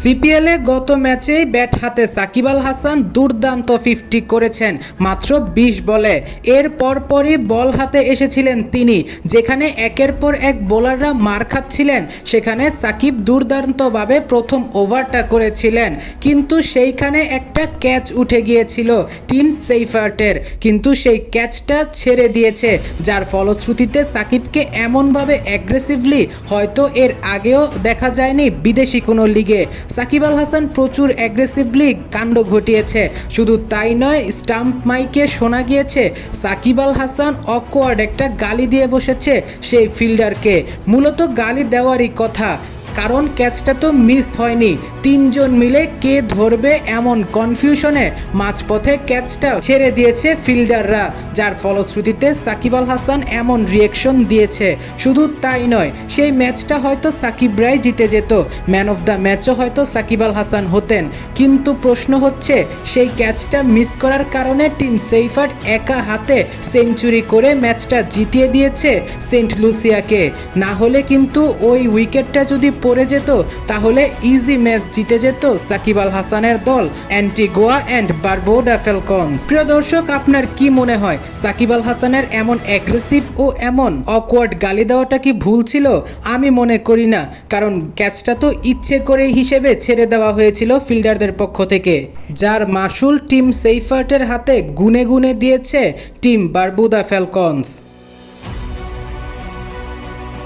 সিপিএলে গত ম্যাচেই ব্যাট হাতে সাকিব আল হাসান দুর্দান্ত ফিফটি করেছেন, মাত্র ২০ বলে। এর পরপরই বল হাতে এসেছিলেন তিনি, যেখানে একের পর এক বোলাররা মার খাচ্ছিলেন। সেখানে সাকিব দুর্দান্তভাবে প্রথম ওভারটা করেছিলেন, কিন্তু সেইখানে একটা ক্যাচ উঠে গিয়েছিল টিম সেইফার্টের। কিন্তু সেই ক্যাচটা ছেড়ে দিয়েছে, যার ফলশ্রুতিতে সাকিবকে এমনভাবে অ্যাগ্রেসিভলি হয়তো এর আগেও দেখা যায়নি বিদেশি কোনো লিগে সাকিব আল হাসান প্রচুর অ্যাগ্রেসিভলি কাণ্ড ঘটিয়েছে। শুধু তাই নয় স্টাম্প মাইকে শোনা গিয়েছে, সাকিব আল হাসান অকওয়ার্ড একটা গালি দিয়ে বসেছে সেই ফিল্ডারকে মূলত গালি দেওয়ারই কথা। কারণ ক্যাচটা তো মিস হয়নি। তিনজন মিলে কে ধরবে এমন কনফিউশনে মাঝপথে ক্যাচটা ছেড়ে দিয়েছে ফিল্ডাররা, যার ফলশ্রুতিতে সাকিব আল হাসান এমন রিয়েকশন দিয়েছে। শুধু তাই নয়, সেই ম্যাচটা হয়তো সাকিবরাই জিতে যেত ম্যান অফ দ্য ম্যাচও হয়তো সাকিব আল হাসান হতেন। কিন্তু প্রশ্ন হচ্ছে, সেই ক্যাচটা মিস করার কারণে টিম সেইফার একা হাতে সেঞ্চুরি করে ম্যাচটা জিতিয়ে দিয়েছে সেন্ট লুসিয়াকে। না হলে কিন্তু ওই উইকেটটা যদি পড়ে যেত, তাহলে ইজি ম্যাচ জিতে যেত সাকিব আল হাসানের দল অ্যান্টিগোয়া অ্যান্ড বারবোডা ফেলকনস প্রিয় দর্শক, আপনার কি মনে হয়, সাকিব আল হাসানের এমন অ্যাগ্রেসিভ ও এমন অকওয়ার্ড গালি দেওয়াটা কি ভুল ছিল? আমি মনে করি না, কারণ ক্যাচটা তো ইচ্ছে করেই হিসেবে ছেড়ে দেওয়া হয়েছিল ফিল্ডারদের পক্ষ থেকে। যার মাসুল টিম সেইফার্টের হাতে গুনে গুনে দিয়েছে টিম বারবুদা ফ্যালকনস।